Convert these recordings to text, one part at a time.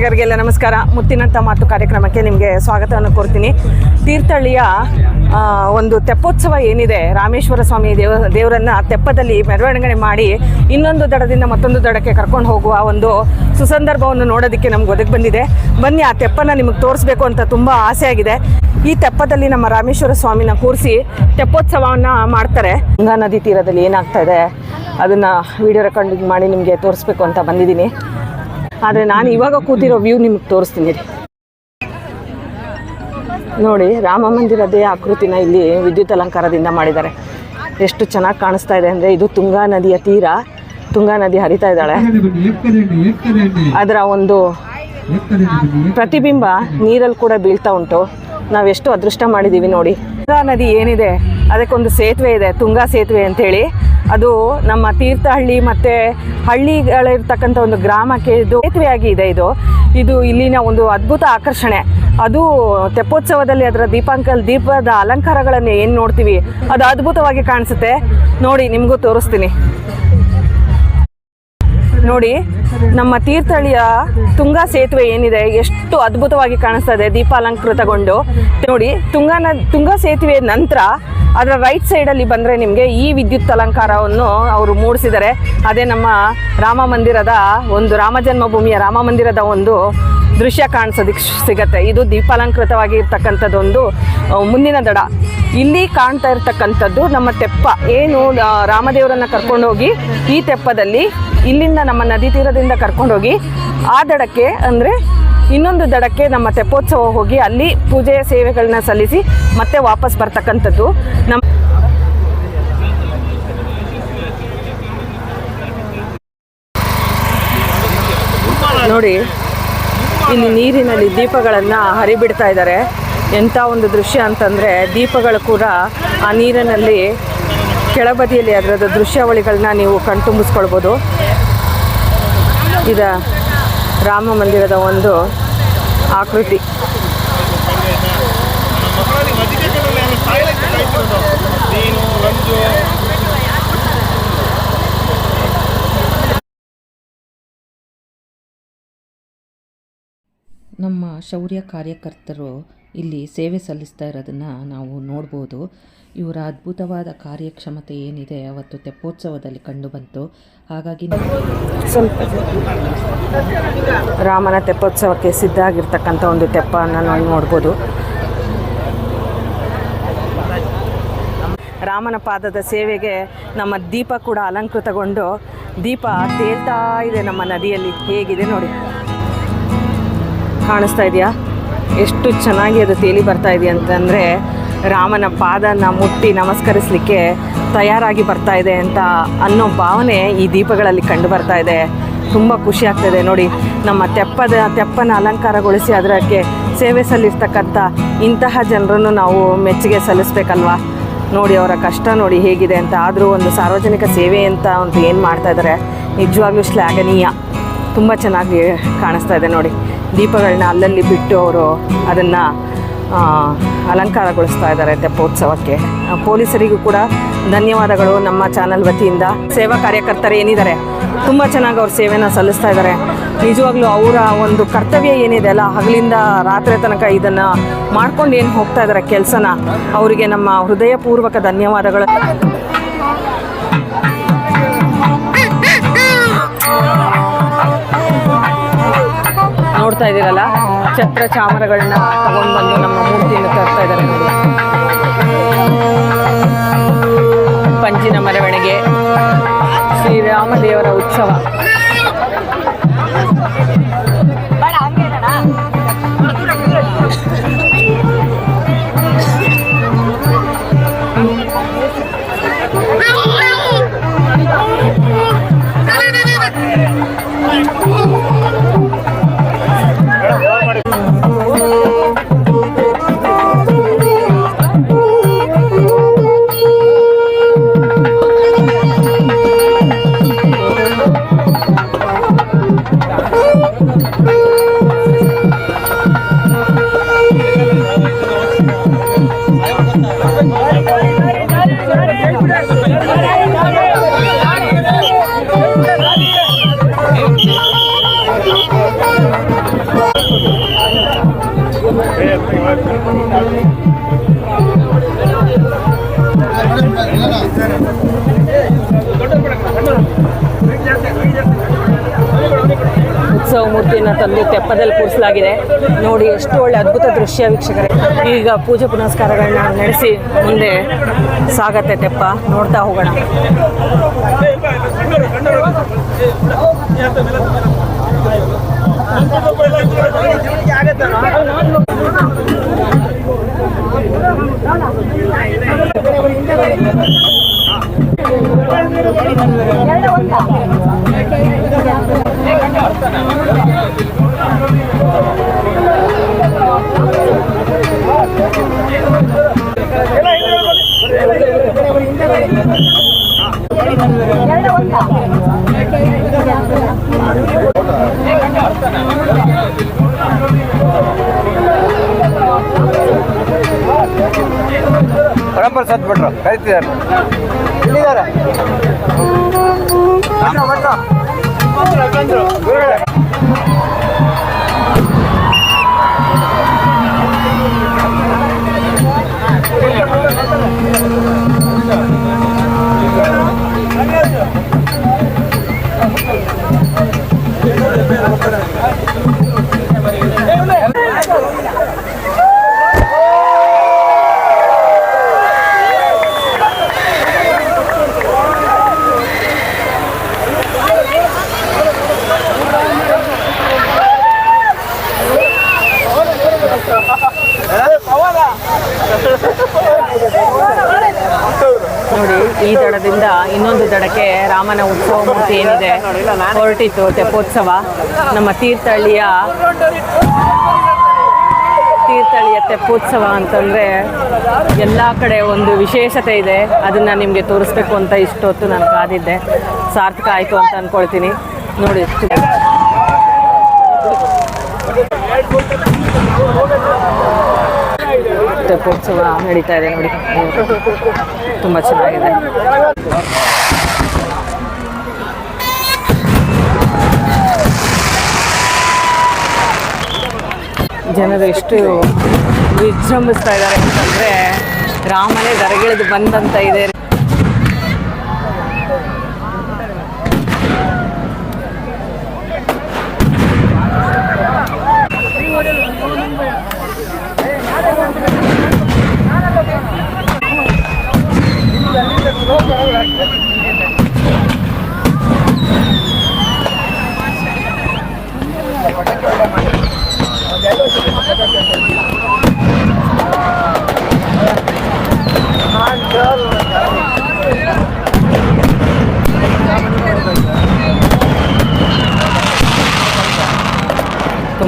ವೀಕ್ಷಕರಿಗೆಲ್ಲ ನಮಸ್ಕಾರ. ಮುತ್ತಿನಂತ ಮಾತು ಕಾರ್ಯಕ್ರಮಕ್ಕೆ ನಿಮಗೆ ಸ್ವಾಗತವನ್ನು ಕೋರ್ತೀನಿ. ತೀರ್ಥಹಳ್ಳಿಯ ಒಂದು ತೆಪ್ಪೋತ್ಸವ ಏನಿದೆ, ರಾಮೇಶ್ವರ ಸ್ವಾಮಿ ದೇವ, ದೇವರನ್ನು ತೆಪ್ಪದಲ್ಲಿ ಮೆರವಣಿಗೆ ಮಾಡಿ ಇನ್ನೊಂದು ದಡದಿಂದ ಮತ್ತೊಂದು ದಡಕ್ಕೆ ಕರ್ಕೊಂಡು ಹೋಗುವ ಒಂದು ಸುಸಂದರ್ಭವನ್ನು ನೋಡೋದಕ್ಕೆ ನಮ್ಗೆ ಒದಗಿ ಬಂದಿದೆ. ಬನ್ನಿ, ಆ ತೆಪ್ಪನ ನಿಮಗೆ ತೋರಿಸ್ಬೇಕು ಅಂತ ತುಂಬ ಆಸೆ ಆಗಿದೆ ಈ ತೆಪ್ಪದಲ್ಲಿ ನಮ್ಮ ರಾಮೇಶ್ವರ ಸ್ವಾಮಿನ ಕೂರಿಸಿ ತೆಪ್ಪೋತ್ಸವವನ್ನು ಮಾಡ್ತಾರೆ. ಗಂಗಾ ನದಿ ತೀರದಲ್ಲಿ ಏನಾಗ್ತಾ ಇದೆ, ಅದನ್ನು ವಿಡಿಯೋ ರೆಕಾರ್ಡಿಂಗ್ ಮಾಡಿ ನಿಮಗೆ ತೋರಿಸ್ಬೇಕು ಅಂತ ಬಂದಿದ್ದೀನಿ. ಆದರೆ ನಾನು ಇವಾಗ ಕೂತಿರೋ ವ್ಯೂ ನಿಮ್ಗೆ ತೋರಿಸ್ತೀನಿ. ರೀ ನೋಡಿ, ರಾಮ ಮಂದಿರದೇ ಆಕೃತಿನ ಇಲ್ಲಿ ವಿದ್ಯುತ್ ಅಲಂಕಾರದಿಂದ ಮಾಡಿದ್ದಾರೆ. ಎಷ್ಟು ಚೆನ್ನಾಗಿ ಕಾಣಿಸ್ತಾ ಇದೆ ಅಂದರೆ ಇದು ತುಂಗಾ ನದಿಯ ತೀರ. ತುಂಗಾ ನದಿ ಹರಿತಾ ಇದ್ದಾಳೆ. ಅದರ ಒಂದು ಪ್ರತಿಬಿಂಬ ನೀರಲ್ಲಿ ಕೂಡ ಬೀಳ್ತಾ ಉಂಟು. ನಾವೆಷ್ಟು ಅದೃಷ್ಟ ಮಾಡಿದ್ದೀವಿ ನೋಡಿ. ತುಂಗಾ ನದಿ ಏನಿದೆ? ಅದಕ್ಕೊಂದು ಸೇತುವೆ ಇದೆ. ತುಂಗಾ ಸೇತುವೆ ಅಂತೇಳಿ. ಅದು ನಮ್ಮ ತೀರ್ಥಹಳ್ಳಿ ಮತ್ತು ಹಳ್ಳಿಗಳಿರ್ತಕ್ಕಂಥ ಒಂದು ಗ್ರಾಮಕ್ಕೆ ಇದು ಸೇತುವೆಯಾಗಿ ಇದೆ ಇದು. ಇದು ಇಲ್ಲಿನ ಒಂದು ಅದ್ಭುತ ಆಕರ್ಷಣೆ. ಅದು ತೆಪ್ಪೋತ್ಸವದಲ್ಲಿ ಅದರ ದೀಪಾಂಕಲ್ ದೀಪದ ಅಲಂಕಾರಗಳನ್ನು ಏನು ನೋಡ್ತೀವಿ? ಅದು ಅದ್ಭುತವಾಗಿ ಕಾಣಿಸುತ್ತೆ. ನೋಡಿ, ನಿಮಗೂ ತೋರಿಸ್ತೀನಿ. ನೋಡಿ, ನಮ್ಮ ತೀರ್ಥಹಳ್ಳಿಯ ತುಂಗಾ ಸೇತುವೆ ಏನಿದೆ, ಎಷ್ಟು ಅದ್ಭುತವಾಗಿ ಕಾಣಿಸ್ತಾ ಇದೆ ದೀಪಾಲಂಕೃತಗೊಂಡು. ನೋಡಿ ತುಂಗಾ ತುಂಗಾ ಸೇತುವೆ ನಂತರ ಅದರ ರೈಟ್ ಸೈಡಲ್ಲಿ ಬಂದರೆ ನಿಮಗೆ ಈ ವಿದ್ಯುತ್ ಅಲಂಕಾರವನ್ನು ಅವರು ಮೂಡಿಸಿದ್ದಾರೆ. ಅದೇ ನಮ್ಮ ರಾಮ ಮಂದಿರದ ಒಂದು ರಾಮ ಜನ್ಮಭೂಮಿಯ ರಾಮ ಮಂದಿರದ ಒಂದು ದೃಶ್ಯ ಕಾಣಿಸೋದಕ್ಕೆ ಸಿಗತ್ತೆ. ಇದು ದೀಪಾಲಂಕೃತವಾಗಿ ಇರ್ತಕ್ಕಂಥದ್ದೊಂದು ಮುಂದಿನ ದಡ. ಇಲ್ಲಿ ಕಾಣ್ತಾ ಇರ್ತಕ್ಕಂಥದ್ದು ನಮ್ಮ ತೆಪ್ಪ. ಏನು ರಾಮದೇವರನ್ನ ಕರ್ಕೊಂಡೋಗಿ ಈ ತೆಪ್ಪದಲ್ಲಿ ಇಲ್ಲಿಂದ ನಮ್ಮ ನದಿ ತೀರದಿಂದ ಕರ್ಕೊಂಡೋಗಿ ಆ ದಡಕ್ಕೆ ಅಂದರೆ ಇನ್ನೊಂದು ದಡಕ್ಕೆ ನಮ್ಮ ತೆಪ್ಪೋತ್ಸವ ಹೋಗಿ ಅಲ್ಲಿ ಪೂಜೆಯ ಸೇವೆಗಳನ್ನ ಸಲ್ಲಿಸಿ ಮತ್ತೆ ವಾಪಸ್ ಬರ್ತಕ್ಕಂಥದ್ದು. ನಮ್ಮ ನೋಡಿ, ಇಲ್ಲಿ ನೀರಿನಲ್ಲಿ ದೀಪಗಳನ್ನು ಹರಿಬಿಡ್ತಾ ಇದ್ದಾರೆ. ಎಂಥ ಒಂದು ದೃಶ್ಯ ಅಂತಂದರೆ ದೀಪಗಳು ಕೂಡ ಆ ನೀರಿನಲ್ಲಿ ಕೆಳಬದಿಯಲ್ಲಿ ಅದರದ್ದು ದೃಶ್ಯಾವಳಿಗಳನ್ನ ನೀವು ಕಣ್ತುಂಬಿಸ್ಕೊಳ್ಬೋದು. ಇದ ರಾಮ ಮಂದಿರದ ಒಂದು ಆಕೃತಿ. ನಮ್ಮ ಶೌರ್ಯ ಕಾರ್ಯಕರ್ತರು ಇಲ್ಲಿ ಸೇವೆ ಸಲ್ಲಿಸ್ತಾ ಇರೋದನ್ನು ನಾವು ನೋಡ್ಬೋದು. ಇವರ ಅದ್ಭುತವಾದ ಕಾರ್ಯಕ್ಷಮತೆ ಏನಿದೆ ಅವತ್ತು ತೆಪ್ಪೋತ್ಸವದಲ್ಲಿ ಕಂಡುಬಂತು ಹಾಗಾಗಿ ಸ್ವಲ್ಪ ರಾಮನ ತೆಪ್ಪೋತ್ಸವಕ್ಕೆ ಸಿದ್ಧ ಆಗಿರ್ತಕ್ಕಂಥ ಒಂದು ತೆಪ್ಪವನ್ನು ನಾವು ನೋಡ್ಬೋದು. ರಾಮನ ಪಾದದ ಸೇವೆಗೆ ನಮ್ಮ ದೀಪ ಕೂಡ ಅಲಂಕೃತಗೊಂಡು ದೀಪ ತೇಲ್ತಾ ಇದೆ ನಮ್ಮ ನದಿಯಲ್ಲಿ. ಹೇಗಿದೆ ನೋಡಿ. ಕಾಣಿಸ್ತಾ ಇದೆಯಾ? ಎಷ್ಟು ಚೆನ್ನಾಗಿ ಅದು ತೇಲಿ ಬರ್ತಾ ಇದೆ ಅಂತಂದರೆ ರಾಮನ ಪಾದನ ಮುಟ್ಟಿ ನಮಸ್ಕರಿಸಲಿಕ್ಕೆ ತಯಾರಾಗಿ ಬರ್ತಾ ಇದೆ ಅಂತ ಅನ್ನೋ ಭಾವನೆ ಈ ದೀಪಗಳಲ್ಲಿ ಕಂಡು ಬರ್ತಾ ಇದೆ. ತುಂಬ ಖುಷಿ ಆಗ್ತದೆ ನೋಡಿ, ನಮ್ಮ ತೆಪ್ಪದ, ತೆಪ್ಪನ ಅಲಂಕಾರಗೊಳಿಸಿ ಅದಕ್ಕೆ ಸೇವೆ ಸಲ್ಲಿಸ್ತಕ್ಕಂಥ ಇಂತಹ ಜನರನ್ನು ನಾವು ಮೆಚ್ಚುಗೆ ಸಲ್ಲಿಸ್ಬೇಕಲ್ವಾ? ನೋಡಿ, ಅವರ ಕಷ್ಟ ನೋಡಿ ಹೇಗಿದೆ ಅಂತ. ಆದರೂ ಒಂದು ಸಾರ್ವಜನಿಕ ಸೇವೆ ಅಂತ ಒಂದು ಏನು ಮಾಡ್ತಾ ಇದ್ದಾರೆ ನಿಜವಾಗ್ಲೂ ಶ್ಲಾಘನೀಯ. ತುಂಬ ಚೆನ್ನಾಗಿ ಕಾಣಿಸ್ತಾ ಇದೆ ನೋಡಿ. ದೀಪಗಳನ್ನ ಅಲ್ಲಲ್ಲಿ ಬಿಟ್ಟು ಅವರು ಅದನ್ನು ಅಲಂಕಾರಗೊಳಿಸ್ತಾ ಇದ್ದಾರೆ ತೆಪ್ಪೋತ್ಸವಕ್ಕೆ. ಪೊಲೀಸರಿಗೂ ಕೂಡ ಧನ್ಯವಾದಗಳು ನಮ್ಮ ಚಾನಲ್ ವತಿಯಿಂದ. ಸೇವಾ ಕಾರ್ಯಕರ್ತರು ಏನಿದ್ದಾರೆ? ತುಂಬ ಚೆನ್ನಾಗಿ ಅವ್ರ ಸೇವೆನ ಸಲ್ಲಿಸ್ತಾ ಇದ್ದಾರೆ. ನಿಜವಾಗ್ಲೂ ಅವರ ಒಂದು ಕರ್ತವ್ಯ ಏನಿದೆ ಅಲ್ಲ, ಹಗಲಿಂದ ರಾತ್ರಿ ತನಕ ಇದನ್ನು ಮಾಡ್ಕೊಂಡು ಏನು ಹೋಗ್ತಾ ಇದ್ದಾರೆ ಕೆಲಸನ, ಅವರಿಗೆ ನಮ್ಮ ಹೃದಯಪೂರ್ವಕ ಧನ್ಯವಾದಗಳು. ನೋಡ್ತಾ ಇದ್ದೀರಲ್ಲ? ಛತ್ರ ಚಾಮರಗಳನ್ನ ತಗೊಂಡು ಬಂದು ನಮ್ಮ ಮೂರ್ತಿಯನ್ನು ತರ್ತಾ ಇದ್ದಾರೆ ನೋಡಿ. ಪಂಚಿನ ಮೆರವಣಿಗೆ ಶ್ರೀರಾಮದೇವರ ಉತ್ಸವ. ಉತ್ಸವ ಮೂರ್ತಿಯನ್ನು ತಂದು ತೆಪ್ಪದಲ್ಲಿ ಕೂರಿಸಲಾಗಿದೆ. ನೋಡಿ, ಎಷ್ಟು ಒಳ್ಳೆ ಅದ್ಭುತ ದೃಶ್ಯ ವೀಕ್ಷಕರೇ. ಈಗ ಪೂಜೆ ಪುನಸ್ಕಾರಗಳನ್ನ ನಡೆಸಿ ಮುಂದೆ ಸಾಗತ್ತೆ ತೆಪ್ಪ. ನೋಡ್ತಾ ಹೋಗೋಣ. Thank you. ಪರಂಪರೆ ಸತ್ ಬಿಟ್ರು ಕರಿತಿದ್ದಾರೆ. ಇಲ್ಲಿದ್ದಾರೆ ನೋಡಿ, ಈ ದಡದಿಂದ ಇನ್ನೊಂದು ದಡಕ್ಕೆ ರಾಮನ ಉತ್ಸವ ಮೂರ್ತಿ ಏನಿದೆ, ಹೊರಟಿತ್ತು ತೆಪ್ಪೋತ್ಸವ. ನಮ್ಮ ತೀರ್ಥಹಳ್ಳಿಯ ತೀರ್ಥಹಳ್ಳಿಯ ತೆಪ್ಪೋತ್ಸವ ಅಂತಂದರೆ ಎಲ್ಲ ಕಡೆ ಒಂದು ವಿಶೇಷತೆ ಇದೆ. ಅದನ್ನು ನಿಮಗೆ ತೋರಿಸ್ಬೇಕು ಅಂತ ಇಷ್ಟೊತ್ತು ನಾನು ಕಾದಿದ್ದೆ. ಸಾರ್ಥಕ ಆಯಿತು ಅಂತ ಅಂದ್ಕೊಳ್ತೀನಿ ನೋಡಿ ತೆಪ್ಪೋತ್ಸವ ನಡೀತಾ ಇದೆ ನೋಡಿ. ತುಂಬ ಚೆನ್ನಾಗಿದೆ. ಜನರು ಎಷ್ಟು ವಿಜೃಂಭಿಸ್ತಾ ಇದ್ದಾರೆ ಅಂತಂದರೆ ರಾಮನೇ ದರಗಿಳಿದು ಬಂದಂತ ಇದೆ.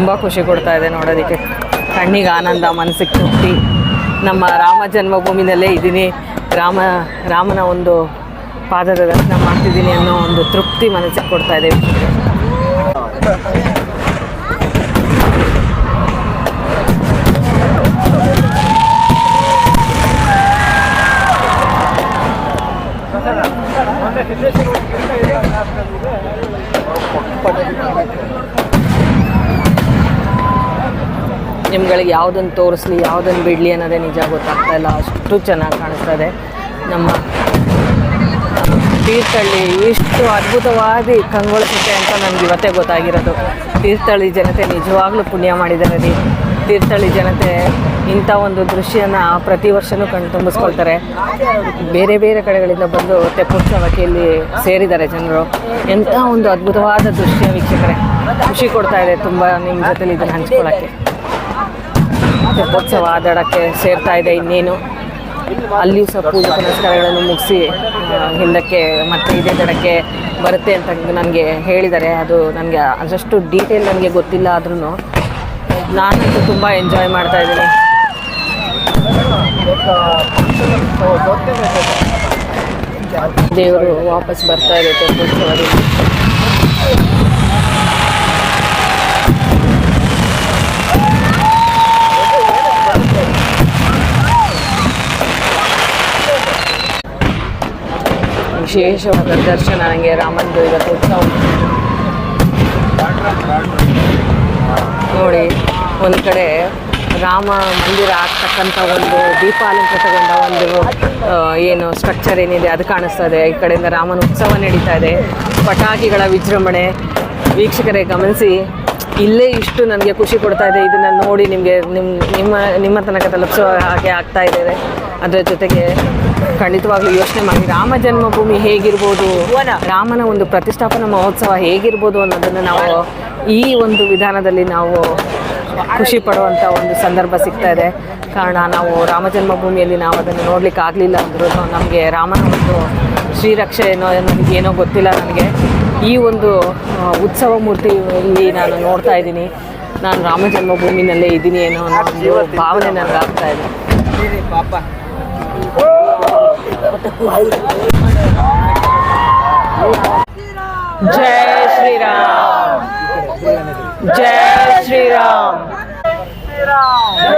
ತುಂಬ ಖುಷಿ ಕೊಡ್ತಾ ಇದೆ ನೋಡೋದಕ್ಕೆ. ಕಣ್ಣಿಗೆ ಆನಂದ, ಮನಸ್ಸಿಗೆ ತೃಪ್ತಿ. ನಮ್ಮ ರಾಮ ಜನ್ಮಭೂಮಿನಲ್ಲೇ ಇದ್ದೀನಿ. ರಾಮ, ರಾಮನ ಒಂದು ಪಾದದ ದರ್ಶನ ಮಾಡ್ತಿದ್ದೀನಿ ಅನ್ನೋ ಒಂದು ತೃಪ್ತಿ ಮನಸ್ಸಿಗೆ ಕೊಡ್ತಾ ಇದೆ. ನಿಮ್ಗಳಿಗೆ ಯಾವುದನ್ನು ತೋರಿಸ್ಲಿ ಯಾವುದನ್ನು ಬಿಡಲಿ ಅನ್ನೋದೇ ನಿಜ ಗೊತ್ತಾಗ್ತಾ ಇಲ್ಲ. ಅಷ್ಟು ಚೆನ್ನಾಗಿ ಕಾಣಿಸ್ತದೆ ನಮ್ಮ ತೀರ್ಥಹಳ್ಳಿ ಇಷ್ಟು ಅದ್ಭುತವಾಗಿ ಕಂಗೊಳಿಸುತ್ತೆ ಅಂತ ನನಗೆ ಇವತ್ತೇ ಗೊತ್ತಾಗಿರೋದು. ತೀರ್ಥಹಳ್ಳಿ ಜನತೆ ನಿಜವಾಗ್ಲೂ ಪುಣ್ಯ ಮಾಡಿದ್ದಾರೆ ರೀ. ತೀರ್ಥಹಳ್ಳಿ ಜನತೆ ಇಂಥ ಒಂದು ದೃಶ್ಯನ ಪ್ರತಿ ವರ್ಷವೂ ಕಣ್ ತುಂಬಿಸ್ಕೊಳ್ತಾರೆ. ಬೇರೆ ಬೇರೆ ಕಡೆಗಳಿಂದ ಬಂದು ತೆಪ್ಪೋತ್ಸವಕ್ಕೆ ಇಲ್ಲಿ ಸೇರಿದ್ದಾರೆ ಜನರು. ಎಂಥ ಒಂದು ಅದ್ಭುತವಾದ ದೃಶ್ಯ ವೀಕ್ಷಕರೇ. ಖುಷಿ ಕೊಡ್ತಾ ಇದೆ ತುಂಬ ನಿಮ್ಮ ಜೊತೆಲಿ ಇದನ್ನು ಹಂಚ್ಕೊಳ್ಳೋಕ್ಕೆ. ತೆಪ್ಪೋತ್ಸವ ಆದಡಕ್ಕೆ ಸೇರ್ತಾ ಇದೆ ಇನ್ನೇನು. ಅಲ್ಲಿಯೂ ಸಹ ಪೂಜೆ ಪುನಸ್ಕಾರಗಳನ್ನು ಮುಗಿಸಿ ಹಿಂದಕ್ಕೆ ಮತ್ತೆ ಇದೇ ದಡಕ್ಕೆ ಬರುತ್ತೆ ಅಂತ ನನಗೆ ಹೇಳಿದ್ದಾರೆ. ಅದು ನನಗೆ ಅದಷ್ಟು ಡೀಟೇಲ್ ನನಗೆ ಗೊತ್ತಿಲ್ಲ ಆದ್ರೂ ನಾನಂತೂ ತುಂಬ ಎಂಜಾಯ್ ಮಾಡ್ತಾ ಇದ್ದೀನಿ. ದೇವರು ವಾಪಸ್ ಬರ್ತಾ ಇದೆ ವಿಶೇಷವಾದ ದರ್ಶನ ನನಗೆ ರಾಮಂದು ಇವತ್ತು ಉತ್ಸವ. ನೋಡಿ, ಒಂದು ಕಡೆ ರಾಮ ಮಂದಿರ ಆಗ್ತಕ್ಕಂಥ ಒಂದು ದೀಪಾಲಂಕೃತಗೊಂಡ ಒಂದು ಏನು ಸ್ಟ್ರಕ್ಚರ್ ಏನಿದೆ ಅದು ಕಾಣಿಸ್ತದೆ. ಈ ಕಡೆಯಿಂದ ರಾಮನ ಉತ್ಸವ ನಡೀತಾ ಇದೆ. ಪಟಾಕಿಗಳ ವಿಜೃಂಭಣೆ. ವೀಕ್ಷಕರೇ ಗಮನಿಸಿ. ಇಲ್ಲೇ ಇಷ್ಟು ನನಗೆ ಖುಷಿ ಕೊಡ್ತಾ ಇದೆ. ಇದನ್ನು ನೋಡಿ ನಿಮಗೆ ನಿಮ್ಮ ನಿಮ್ಮ ನಿಮ್ಮ ತನಕ ತಲುಪಿಸೋ ಹಾಗೆ ಆಗ್ತಾ ಇದ್ದೇವೆ. ಅದರ ಜೊತೆಗೆ ಖಂಡಿತವಾಗ್ಲೂ ಯೋಚನೆ ಮಾಡಿ. ರಾಮ ಜನ್ಮಭೂಮಿ ಹೇಗಿರ್ಬೋದು? ರಾಮನ ಒಂದು ಪ್ರತಿಷ್ಠಾಪನಾ ಮಹೋತ್ಸವ ಹೇಗಿರ್ಬೋದು ಅನ್ನೋದನ್ನು ನಾವು ಈ ಒಂದು ವಿಧಾನದಲ್ಲಿ ನಾವು ಖುಷಿ ಪಡುವಂಥ ಒಂದು ಸಂದರ್ಭ ಸಿಗ್ತಾ ಇದೆ. ಕಾರಣ ನಾವು ರಾಮ ಜನ್ಮಭೂಮಿಯಲ್ಲಿ ನಾವು ಅದನ್ನು ನೋಡ್ಲಿಕ್ಕೆ ಆಗಲಿಲ್ಲ ಅಂದ್ರೂ ನಮಗೆ ರಾಮನ ಒಂದು ಶ್ರೀರಕ್ಷೆ ಏನೋ ಏನೋ ಗೊತ್ತಿಲ್ಲ ನನಗೆ. ಈ ಒಂದು ಉತ್ಸವ ಮೂರ್ತಿ ಇಲ್ಲಿ ನಾನು ನೋಡ್ತಾ ಇದ್ದೀನಿ. ನಾನು ರಾಮ ಜನ್ಮಭೂಮಿನಲ್ಲೇ ಇದ್ದೀನಿ ಏನೋ ಅನ್ನೋ ಒಂದು ಭಾವನೆ ನನಗೆ ಆಗ್ತಾ ಇದೆ. ಪಾಪ ಜೈ ಶ್ರೀರಾಮ್. ಜೈ ಶ್ರೀರಾಮ್.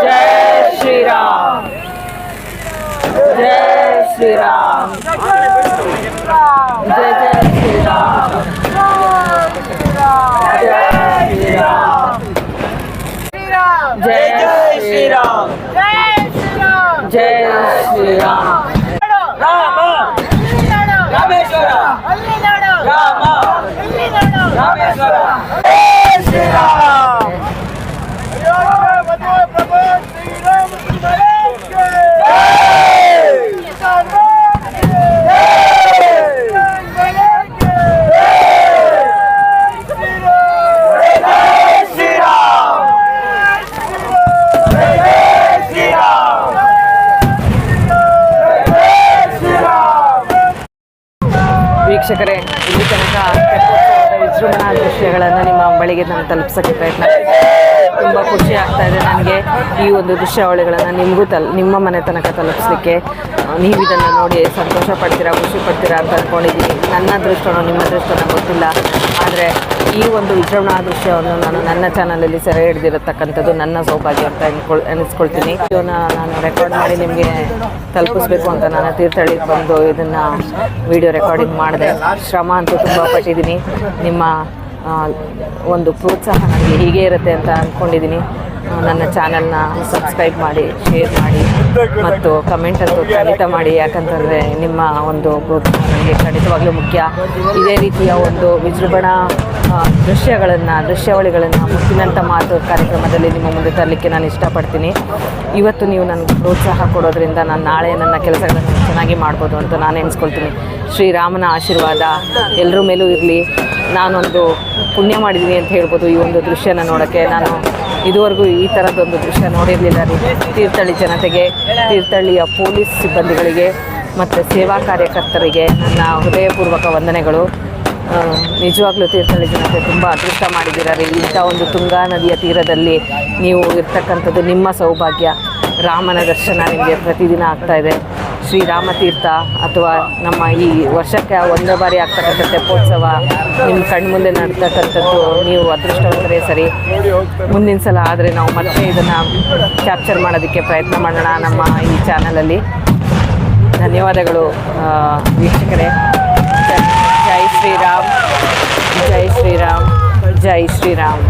ಜೈ ಶ್ರೀರಾಮ್. ಜೈ ಶ್ರೀರಾಮ್. ಜೈ ತಲುಪಿಸೋಕ್ಕೆ ಪ್ರಯತ್ನ ತುಂಬ ಖುಷಿ ಆಗ್ತಾ ಇದೆ ನನಗೆ ಈ ಒಂದು ದೃಶ್ಯಾವಳಿಗಳನ್ನು ನಿಮಗೂ ತಲ್, ನಿಮ್ಮ ಮನೆ ತನಕ ತಲುಪಿಸ್ಲಿಕ್ಕೆ ನೀವು ಇದನ್ನು ನೋಡಿ ಸಂತೋಷ ಪಡ್ತೀರಾ, ಖುಷಿ ಪಡ್ತೀರಾ ಅಂತ ಅಂದ್ಕೊಂಡಿದ್ದೀನಿ ನನ್ನ ಅದೃಷ್ಟನೋ ನಿಮ್ಮ ಅದೃಷ್ಟನೋ ಗೊತ್ತಿಲ್ಲ. ಆದರೆ ಈ ಒಂದು ವಿಜೃಂಭಣಾ ದೃಶ್ಯವನ್ನು ನಾನು ನನ್ನ ಚಾನಲಲ್ಲಿ ಸೆರೆ ಹಿಡಿದಿರತಕ್ಕಂಥದ್ದು ನನ್ನ ಸೌಭಾಗ್ಯ ಅಂತ ಅನ್ಕೊಳ್, ಅನಿಸ್ಕೊಳ್ತೀನಿ. ಇದನ್ನ ನಾನು ರೆಕಾರ್ಡ್ ಮಾಡಿ ನಿಮಗೆ ತಲುಪಿಸ್ಬೇಕು ಅಂತ ನಾನು ತೀರ್ಥಹಳ್ಳಿಗೆ ಬಂದು ಇದನ್ನು ವಿಡಿಯೋ ರೆಕಾರ್ಡಿಂಗ್ ಮಾಡಿದೆ. ಶ್ರಮ ಅಂತೂ ತುಂಬ ಪಟ್ಟಿದ್ದೀನಿ. ನಿಮ್ಮ ಒಂದು ಪ್ರೋತ್ಸಾಹ ನನಗೆ ಹೀಗೆ ಇರುತ್ತೆ ಅಂತ ಅಂದ್ಕೊಂಡಿದ್ದೀನಿ ನನ್ನ ಚಾನಲ್ನ ಸಬ್ಸ್ಕ್ರೈಬ್ ಮಾಡಿ ಶೇರ್ ಮಾಡಿ, ಮತ್ತು ಕಮೆಂಟ್ ಅಂತ ಖಂಡಿತ ಮಾಡಿ. ಯಾಕಂತಂದರೆ ನಿಮ್ಮ ಒಂದು ಪ್ರೋತ್ಸಾಹ ನನಗೆ ಖಂಡಿತವಾಗಲೂ ಮುಖ್ಯ. ಇದೇ ರೀತಿಯ ಒಂದು ವಿಜೃಂಭಣಾ ದೃಶ್ಯಗಳನ್ನು, ದೃಶ್ಯಾವಳಿಗಳನ್ನು ಮುತ್ತಿನಂಥ ಮಾತು ಕಾರ್ಯಕ್ರಮದಲ್ಲಿ ನಿಮ್ಮ ಮುಂದೆ ತರಲಿಕ್ಕೆ ನಾನು ಇಷ್ಟಪಡ್ತೀನಿ. ಇವತ್ತು ನೀವು ನನಗೆ ಪ್ರೋತ್ಸಾಹ ಕೊಡೋದ್ರಿಂದ ನಾನು ನಾಳೆ ನನ್ನ ಕೆಲಸಗಳನ್ನು ಚೆನ್ನಾಗಿ ಮಾಡ್ಬೋದು ಅಂತ ನಾನು ಎನ್ಸ್ಕೊಳ್ತೀನಿ ಶ್ರೀರಾಮನ ಆಶೀರ್ವಾದ ಎಲ್ಲರ ಮೇಲೂ ಇರಲಿ. ನಾನೊಂದು ಪುಣ್ಯ ಮಾಡಿದ್ದೀನಿ ಅಂತ ಹೇಳ್ಬೋದು ಈ ಒಂದು ದೃಶ್ಯನ ನೋಡೋಕ್ಕೆ. ನಾನು ಇದುವರೆಗೂ ಈ ಥರದ್ದೊಂದು ದೃಶ್ಯ ನೋಡಿರಲಿಲ್ಲ ರೀ. ತೀರ್ಥಹಳ್ಳಿ ಜನತೆಗೆ, ತೀರ್ಥಹಳ್ಳಿಯ ಪೊಲೀಸ್ ಸಿಬ್ಬಂದಿಗಳಿಗೆ, ಮತ್ತು ಸೇವಾ ಕಾರ್ಯಕರ್ತರಿಗೆ ನನ್ನ ಹೃದಯಪೂರ್ವಕ ವಂದನೆಗಳು. ನಿಜವಾಗ್ಲೂ ತೀರ್ಥಹಳ್ಳಿ ಜನತೆ ತುಂಬ ಅದೃಷ್ಟ ಮಾಡಿದ್ದೀರಾ ಇಂಥ ಒಂದು ತುಂಗಾ ನದಿಯ ತೀರದಲ್ಲಿ ನೀವು ಇರ್ತಕ್ಕಂಥದ್ದು ನಿಮ್ಮ ಸೌಭಾಗ್ಯ. ರಾಮನ ದರ್ಶನ ನಿಮಗೆ ಪ್ರತಿದಿನ ಆಗ್ತಾ ಇದೆ ಶ್ರೀರಾಮ ತೀರ್ಥ ಅಥವಾ ನಮ್ಮ ಈ ವರ್ಷಕ್ಕೆ ಒಂದೇ ಬಾರಿ ಆಗ್ತಕ್ಕಂಥ ತೆಪ್ಪೋತ್ಸವ ನಿಮ್ಮ ಕಣ್ಮುಂದೆ ನಡ್ತಕ್ಕಂಥದ್ದು, ನೀವು ಅದೃಷ್ಟವಂತರೇ ಸರಿ. ಮುಂದಿನ ಸಲ ಆದರೆ ನಾವು ಮತ್ತೆ ಇದನ್ನು ಕ್ಯಾಪ್ಚರ್ ಮಾಡೋದಕ್ಕೆ ಪ್ರಯತ್ನ ಮಾಡೋಣ ನಮ್ಮ ಈ ಚಾನಲಲ್ಲಿ ಧನ್ಯವಾದಗಳು ವೀಕ್ಷಕರೇ. ಜೈ ಶ್ರೀರಾಮ್ ಜೈ ಶ್ರೀರಾಮ್ ಜೈ ಶ್ರೀರಾಮ್.